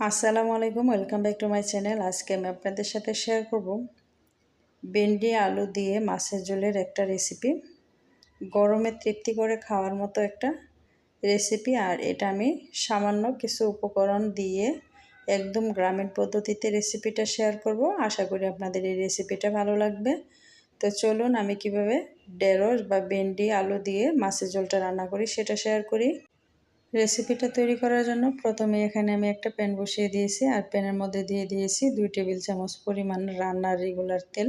আসসালামু আলাইকুম, welcome back to my channel. আজকে আমি আপনাদের সাথে শেয়ার করব ভেন্ডি আলু দিয়ে মাছের ঝোলের একটা রেসিপি গরমে তৃপ্তি করে খাওয়ার মতো একটা রেসিপি আর এটা আমি সামান্য কিছু উপকরণ দিয়ে একদম গ্রামীণ পদ্ধতিতে রেসিপিটা শেয়ার করব। আশা করি আপনাদের এই রেসিপিটা ভালো লাগবে। তো চলুন আমি কীভাবে ঢেঁড়স বা ভেন্ডি আলু দিয়ে মাছের ঝোলটা রান্না করি সেটা শেয়ার করি। রেসিপিটা তৈরি করার জন্য প্রথমে এখানে আমি একটা প্যান বসিয়ে দিয়েছি আর প্যানের মধ্যে দিয়ে দিয়েছি দুই টেবিল চামচ পরিমাণ রান্নার রেগুলার তেল।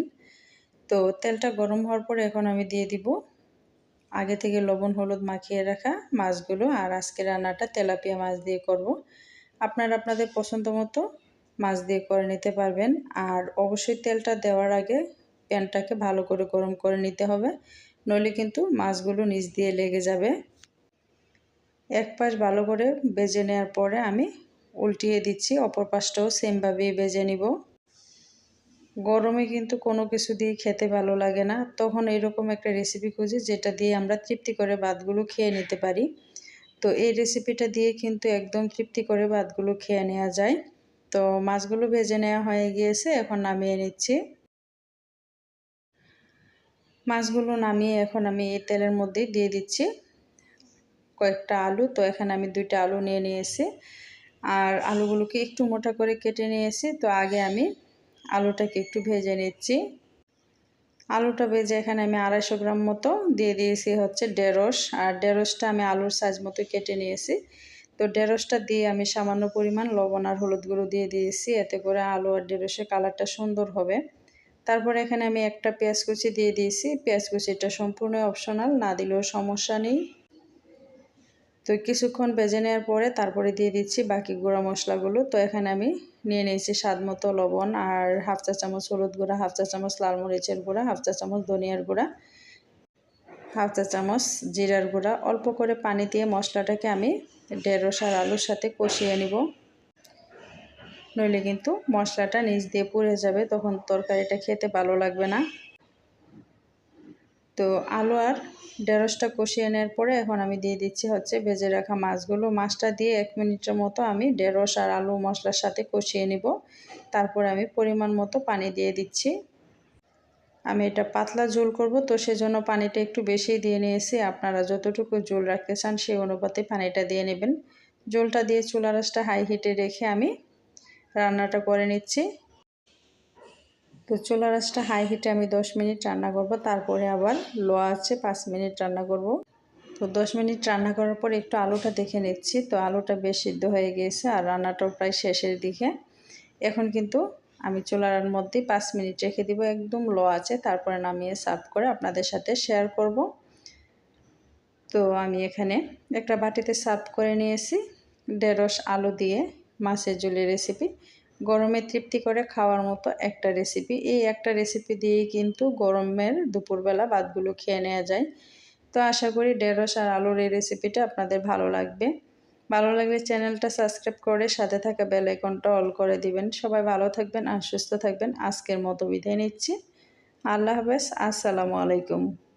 তো তেলটা গরম হওয়ার পরে এখন আমি দিয়ে দিব আগে থেকে লবণ, হলুদ মাখিয়ে রাখা মাছগুলো আর আজকে রান্নাটা তেলাপিয়া মাছ দিয়ে করব। আপনারা আপনাদের পছন্দ মতো মাছ দিয়ে করে নিতে পারবেন আর অবশ্যই তেলটা দেওয়ার আগে প্যানটাকে ভালো করে গরম করে নিতে হবে। নইলে কিন্তু মাছগুলো নিচ দিয়ে লেগে যাবে। এক পাশ ভালো করে বেজে নেওয়ার পরে আমি উল্টিয়ে দিচ্ছি, অপর পাশটাও সেমভাবেই বেজে নিব। গরমে কিন্তু কোনো কিছু দিয়ে খেতে ভালো লাগে না। তখন এরকম একটা রেসিপি খুঁজি যেটা দিয়ে আমরা তৃপ্তি করে ভাতগুলো খেয়ে নিতে পারি। তো এই রেসিপিটা দিয়ে কিন্তু একদম তৃপ্তি করে ভাতগুলো খেয়ে নেওয়া যায়। তো মাছগুলো ভেজে নেওয়া হয়ে গিয়েছে, এখন নামিয়ে নিচ্ছি। মাছগুলো নামিয়ে এখন আমি এই তেলের মধ্যেই দিয়ে দিচ্ছি। কয়েকটা আলু, তো এখানে আমি দুইটা আলু নিয়ে নিয়েছি। আর আলুগুলোকে একটু মোটা করে কেটে নিয়েছি, তো আগে আমি আলুটাকে একটু ভেজে নিচ্ছি। আলুটা ভেজে এখানে আমি আড়াইশো গ্রাম মতো দিয়ে দিয়েছি হচ্ছে ঢেঁড়স, আর ঢেঁড়সটা আমি আলুর সাইজ মতো কেটে নিয়েছি। তো ঢেঁড়সটা দিয়ে আমি সামান্য পরিমাণ লবণ আর হলুদ গুঁড়ো দিয়ে দিয়েছি, এতে করে আলু আর ঢেঁড়সের কালারটা সুন্দর হবে। তারপরে এখানে আমি একটা পেঁয়াজ কুচি দিয়ে দিয়েছি। পেঁয়াজ কুচিটা সম্পূর্ণ অপশনাল না দিলেও সমস্যা নেই। তো কিছুক্ষণ ভেজে নেওয়ার পরে তারপরে দিয়ে দিচ্ছি বাকি গুঁড়া মশলাগুলো। তো এখানে আমি নিয়ে নিয়েছি স্বাদ মতো লবণ আর হাফ চা চামচ হলুদ গুঁড়া, হাফ চা চামচ লাল মরিচের গুঁড়া, হাফ চা চামচ ধনিয়ার গুঁড়া, হাফ চা চামচ জিরার গুঁড়া। অল্প করে পানি দিয়ে মশলাটাকে আমি ঢেঁড়স আর আলুর সাথে কষিয়ে নিব। নইলে কিন্তু মশলাটা নিচ দিয়ে পুড়ে যাবে, তখন তরকারিটা খেতে ভালো লাগবে না। তো আলু আর ঢেঁড়সটা কষিয়ে নেওয়ার পরে এখন আমি দিয়ে দিচ্ছি হচ্ছে ভেজে রাখা মাছগুলো। মাছটা দিয়ে এক মিনিটের মতো আমি ঢেঁড়স আর আলু মশলার সাথে কষিয়ে নিব। তারপরে আমি পরিমাণ মতো পানি দিয়ে দিচ্ছি। আমি এটা পাতলা ঝোল করব, তো সেজন্য পানিটা একটু বেশি দিয়ে নিয়েছি। আপনারা যতটুকু ঝোল রাখতে চান সেই অনুপাতে পানিটা দিয়ে নেবেন। ঝোলটা দিয়ে চুলা রাসটা হাই হিটে রেখে আমি রান্নাটা করে নিচ্ছি। তো চুলা রাসটা হাই হিটে আমি 10 মিনিট রান্না করব, তারপরে আবার লো আছে 5 মিনিট রান্না করব। তো 10 মিনিট রান্না করার পর একটু আলুটা দেখে নিচ্ছি, তো আলুটা বেশ সিদ্ধ হয়ে গিয়েছে আর রান্নাটাও প্রায় শেষের দিকে। এখন কিন্তু আমি চুলার মধ্যে 5 মিনিট রেখে দিব, একদম লো আছে, তারপরে নামিয়ে সার্ভ করে আপনাদের সাথে শেয়ার করব। তো আমি এখানে একটা বাটিতে সার্ভ করে নিয়েছি ঢেঁড়স আলু দিয়ে মাছের ঝুলি রেসিপি গরমে তৃপ্তি করে খাওয়ার মতো একটা রেসিপি এই একটা রেসিপি দিয়েই কিন্তু গরমের দুপুরবেলা ভাতগুলো খেয়ে নেওয়া যায়। তো আশা করি ঢেঁড়স আর আলুর এই রেসিপিটা আপনাদের ভালো লাগবে। ভালো লাগলে চ্যানেলটা সাবস্ক্রাইব করে সাথে থাকা বেল আইকনটা অল করে দিবেন। সবাই ভালো থাকবেন আর সুস্থ থাকবেন। আজকের মতো বিদায় নিচ্ছি। আল্লাহ হাফেজ। আসসালামু আলাইকুম।